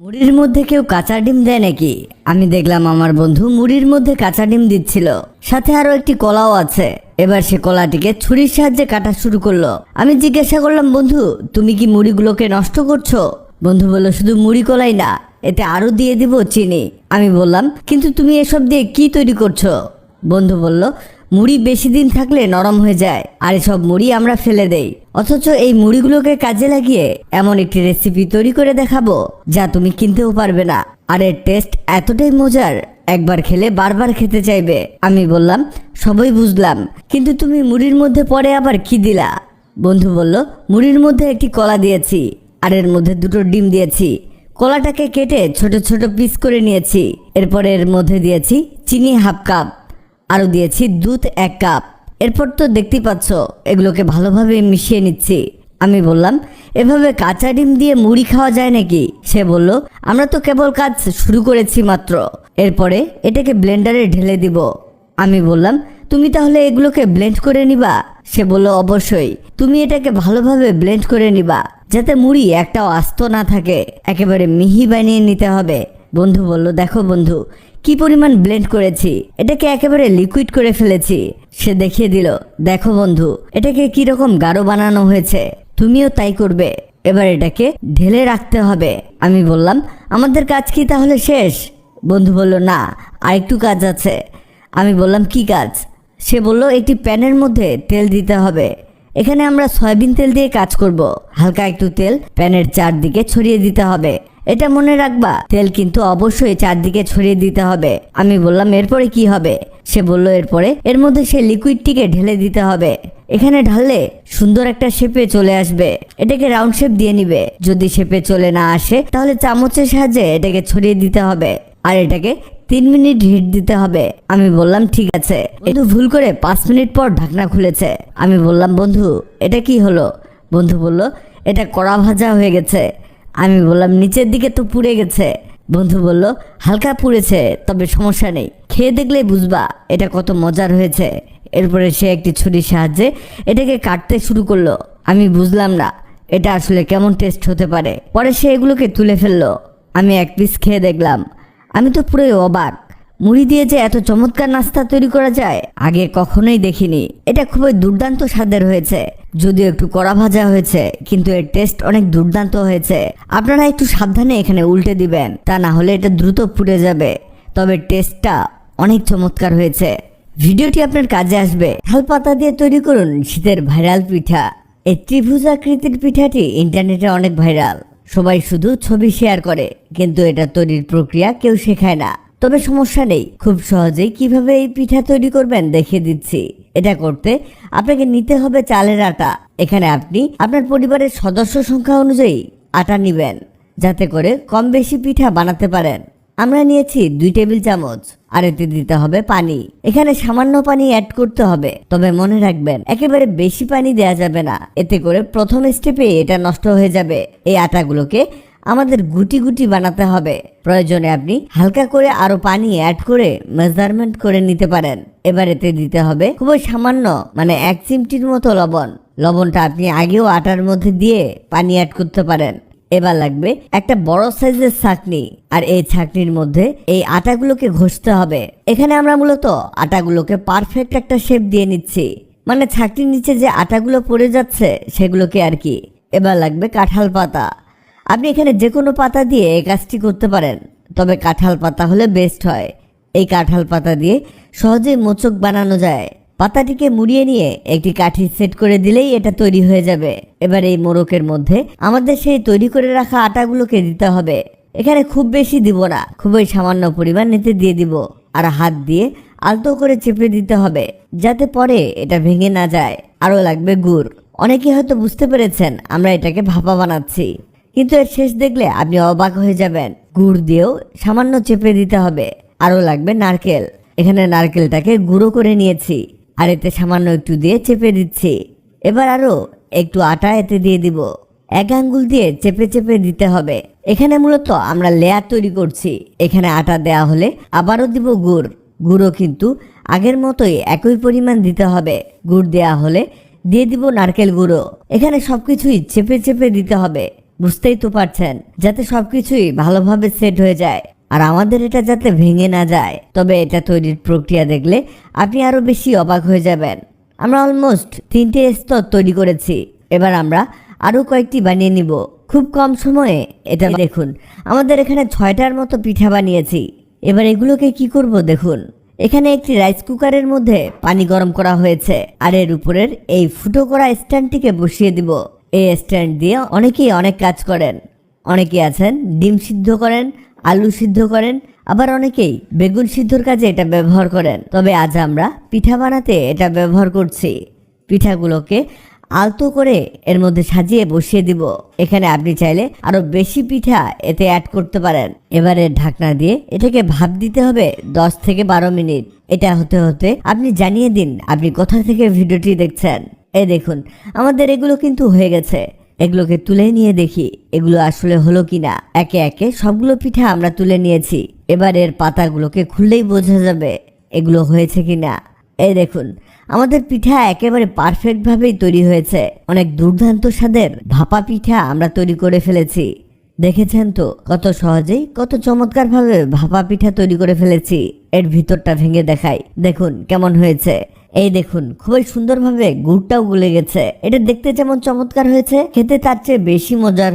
মুড়ির মধ্যে কেউ কাঁচা ডিম দেয় নাকি? আমি দেখলাম আমার বন্ধু মুড়ির মধ্যে কাঁচা ডিম দিচ্ছিল। সাথে আরও একটি কলাও আছে। এবার সে কলাটিকে ছুরির সাহায্যে কাটা শুরু করল। আমি জিজ্ঞাসা করলাম, বন্ধু, তুমি কি মুড়িগুলোকে নষ্ট করছ? বন্ধু বলল, শুধু মুড়ি কলাই না, এতে আরও দিয়ে দিব চিনি। আমি বললাম, কিন্তু তুমি এসব দিয়ে কি তৈরি করছ? বন্ধু বলল মুড়ি বেশি দিন থাকলে নরম হয়ে যায়, আর এসব মুড়ি আমরা ফেলে দেই। অথচ এই মুড়িগুলোকে কাজে লাগিয়ে এমন একটি রেসিপি তৈরি করে দেখাবো, যা তুমি কিনতেও পারবে না। আর এর টেস্ট এতটাই মজার, একবার খেলে বারবার খেতে চাইবে। আমি বললাম, সবই বুঝলাম, কিন্তু তুমি মুড়ির মধ্যে পরে আবার কি দিলা? বন্ধু বলল, মুড়ির মধ্যে একটি কলা দিয়েছি, আর এর মধ্যে দুটো ডিম দিয়েছি। কলাটাকে কেটে ছোট ছোট পিস করে নিয়েছি। এরপর এর মধ্যে দিয়েছি চিনি হাফ কাপ। আরও দিয়েছি দুধ এক কাপ। এরপর তো দেখতেই পাচ্ছ, এগুলোকে ভালোভাবে মিশিয়ে নিচ্ছি। আমি বললাম, এভাবে কাঁচা ডিম দিয়ে মুড়ি খাওয়া যায় নাকি? সে বলল, আমরা তো কেবল কাজ শুরু করেছি মাত্র। এরপরে এটাকে ব্লেন্ডারে ঢেলে দিব। আমি বললাম, তুমি তাহলে এগুলোকে ব্লেন্ড করে নিবা? সে বলল, অবশ্যই। তুমি এটাকে ভালোভাবে ব্লেন্ড করে নিবা, যাতে মুড়ি একটাও আস্ত না থাকে। একেবারে মিহি বানিয়ে নিতে হবে। বন্ধু বলল, দেখো বন্ধু কি পরিমাণ ব্লেন্ড করেছি? এটাকে একেবারে লিকুইড করে ফেলেছি। সে দেখিয়ে দিল, দেখো বন্ধু, এটাকে রকম গাঢ় বানানো হয়েছে। তুমিও তাই করবে। এবার এটাকে ঢেলে রাখতে হবে। আমি বললাম, আমাদের কাজ কি তাহলে শেষ? বন্ধু বলল, না, আরেকটু কাজ আছে। আমি বললাম, কি কাজ? সে বলল একটি প্যানের মধ্যে তেল দিতে হবে। এখানে আমরা সয়াবিন তেল দিয়ে কাজ করব। হালকা একটু তেল প্যানের চারদিকে ছড়িয়ে দিতে হবে। এটা মনে রাখবা, তেল কিন্তু অবশ্যই চারদিকে ছড়িয়ে দিতে হবে। আমি বললাম, এরপরে কি হবে? সে বলল, এরপরে এর মধ্যে সে লিকুইডটিকে ঢেলে দিতে হবে। এখানে ঢাললে সুন্দর একটা শেপে চলে আসবে। এটাকে রাউন্ড শেপ দিয়ে নিবে। যদি শেপে চলে না আসে, তাহলে চামচের সাহায্যে এটাকে ছড়িয়ে দিতে হবে। আর এটাকে তিন মিনিট হিট দিতে হবে। আমি বললাম, ঠিক আছে। কিন্তু ভুল করে পাঁচ মিনিট পর ঢাকনা খুলেছে। আমি বললাম, বন্ধু, এটা কি হলো? বন্ধু বলল, এটা কড়া ভাজা হয়ে গেছে। আমি বললাম, নিচের দিকে তো পুড়ে গেছে। বন্ধু বলল, হালকা পুড়েছে, তবে সমস্যা নেই। খেয়ে দেখলেই বুঝবা, এটা কত মজার হয়েছে। এরপরে সে একটি ছুরির সাহায্যে এটাকে কাটতে শুরু করল। আমি বুঝলাম না, এটা আসলে কেমন টেস্ট হতে পারে। পরে সে এগুলোকে তুলে ফেলল। আমি এক পিস খেয়ে দেখলাম। আমি তো পুরোই অবাক। মুড়ি দিয়ে যে এত চমৎকার নাস্তা তৈরি করা যায়, আগে কখনোই দেখিনি। এটা খুবই দুর্দান্ত স্বাদের হয়েছে। যদিও একটু কড়া ভাজা হয়েছে, কিন্তু এর টেস্ট অনেক দুর্দান্ত হয়েছে। আপনারা একটু সাবধানে এখানে উল্টে দিবেন, তা না হলে এটা দ্রুত পুড়ে যাবে। তবে টেস্টটা অনেক চমৎকার হয়েছে। ভিডিওটি আপনার কাজে আসবে। পাতা দিয়ে তৈরি করুন শীতের ভাইরাল পিঠা। এই ত্রিভুজ আকৃতির পিঠাটি ইন্টারনেটে অনেক ভাইরাল। সবাই শুধু ছবি শেয়ার করে, কিন্তু এটা তৈরির প্রক্রিয়া কেউ শেখায় না। তবে সমস্যা নেই। খুব সহজেই কীভাবে এই পিঠা তৈরি করবেন দেখিয়ে দিচ্ছি। এটা করতে আপনাকে নিতে হবে চালের আটা। এখানে আপনি আপনার পরিবারের সদস্য সংখ্যা অনুযায়ী আটা নেবেন, যাতে করে কম বেশি পিঠা বানাতে পারেন। আমরা নিয়েছি দুই টেবিল চামচ, আর এতে দিতে হবে পানি। এখানে সামান্য পানি অ্যাড করতে হবে, তবে মনে রাখবেন, একেবারে বেশি পানি দেওয়া যাবে না। এতে করে প্রথম স্টেপে এটা নষ্ট হয়ে যাবে। এই আটাগুলোকে আমাদের গুটি গুটি বানাতে হবে। প্রয়োজনে আপনি হালকা করে আরও পানি অ্যাড করে মেজারমেন্ট করে নিতে পারেন। এবার এতে দিতে হবে খুবই সামান্য মানে এক চিমটির মতো লবণ। লবণটা আপনি আগেও আটার মধ্যে দিয়ে পানি অ্যাড করতে পারেন। এবার লাগবে একটা বড় সাইজের ছাকনি, আর এই ছাকনির মধ্যে এই আটাগুলোকে ঘষতে হবে। এখানে আমরা মূলত আটাগুলোকে পারফেক্ট একটা শেপ দিয়ে নিচ্ছি। মানে ছাকনির নিচে যে আটাগুলো পড়ে যাচ্ছে সেগুলোকে আর কি। এবার লাগবে কাঁঠাল পাতা। আপনি এখানে যে কোনো পাতা দিয়ে এই কাজটি করতে পারেন, তবে কাঁঠাল পাতা হলে বেস্ট হয়। এই কাঁঠাল পাতা দিয়ে সহজেই মোচক বানানো যায়। পাতাটিকে মুড়িয়ে নিয়ে একটি কাঠি সেট করে দিলেই এটা তৈরি হয়ে যাবে। এবার এই মোড়কের মধ্যে আমাদের সেই তৈরি করে রাখা আটাগুলোকে দিতে হবে। এখানে খুব বেশি দিব না, খুবই সামান্য পরিমাণ নিতে দিয়ে দিব। আর হাত দিয়ে আলতো করে চেপে দিতে হবে, যাতে পরে এটা ভেঙে না যায়। আরও লাগবে গুড়। অনেকে হয়তো বুঝতে পেরেছেন, আমরা এটাকে ভাপা বানাচ্ছি। কিন্তু এর শেষ দেখলে আপনি অবাক হয়ে যাবেন। গুড় দিয়েও সামান্য চেপে দিতে হবে। আরও লাগবে নারকেল। এখানে নারকেলটাকে গুঁড়ো করে নিয়েছি। আর এতে সামান্য একটু দিয়ে চেপে দিচ্ছি। এবার আরও একটু আটা এতে দিয়ে দিব। এক আঙ্গুল দিয়ে চেপে চেপে দিতে হবে। এখানে মূলত আমরা লেয়ার তৈরি করছি। এখানে আটা দেয়া হলে আবারও দিব গুড়। গুঁড়ো কিন্তু আগের মতোই একই পরিমাণ দিতে হবে। গুড় দেয়া হলে দিয়ে দিব নারকেল গুঁড়ো। এখানে সবকিছুই চেপে চেপে দিতে হবে। বুঝতেই তো পারছেন, যাতে সবকিছুই ভালোভাবে সেট হয়ে যায়। আর আমাদের এটা যাতে ভেঙে না যায়, তবে এটা তৈরির প্রক্রিয়া দেখলে আপনি আরও বেশি অবাক হয়ে যাবেন। আমরা অলমোস্ট তিনটে স্তর তৈরি করেছি। এবার আমরা আরও কয়েকটি বানিয়ে নিব। খুব কম সময়ে এটা দেখুন, আমাদের এখানে ছয়টার মতো পিঠা বানিয়েছি। এবার এগুলোকে কি করব দেখুন। এখানে একটি রাইস কুকারের মধ্যে পানি গরম করা হয়েছে, আর এর উপরের এই ফুটো করা স্ট্যান্ডটিকে বসিয়ে দিব। এই স্ট্যান্ড দিয়ে অনেকেই অনেক কাজ করেন। অনেকেই আছেন, ডিম সিদ্ধ করেন, আলু সিদ্ধ করেন, আবার অনেকেই বেগুন সিদ্ধর কাজে এটা ব্যবহার করেন। তবে আজ আমরা পিঠা বানাতে এটা ব্যবহার করছি। পিঠাগুলোকে আলতো করে এর মধ্যে সাজিয়ে বসিয়ে দিব। এখানে আপনি চাইলে আরও বেশি পিঠা এতে অ্যাড করতে পারেন। এবারে ঢাকনা দিয়ে এটাকে ভাপ দিতে হবে দশ থেকে বারো মিনিট। এটা হতে হতে আপনি জানিয়ে দিন আপনি কোথা থেকে ভিডিওটি দেখছেন। এই দেখুন, আমাদের এগুলো কিন্তু হয়ে গেছে। এগুলোকে তুলে নিয়ে দেখি, এগুলো আসলে হলো কিনা। একে একে সবগুলো পিঠা আমরা তুলে নিয়েছি। এবার এর পাতাগুলোকে খুললেই বোঝা যাবে এগুলো হয়েছে কিনা। এই দেখুন, আমাদের পিঠা একেবারে পারফেক্ট ভাবেই তৈরি হয়েছে। অনেক দুর্দান্ত স্বাদের ভাপা পিঠা আমরা তৈরি করে ফেলেছি। দেখেছেন তো, কত সহজেই, কত চমৎকার ভাবে ভাপা পিঠা তৈরি করে ফেলেছি। এর ভিতরটা ভেঙে দেখাই। দেখুন, কেমন হয়েছে। এই দেখুন, খুবই সুন্দরভাবে গুড়টাও গুলে গেছে। এটা দেখতে যেমন চমৎকার হয়েছে, খেতে তার চেয়ে বেশি মজার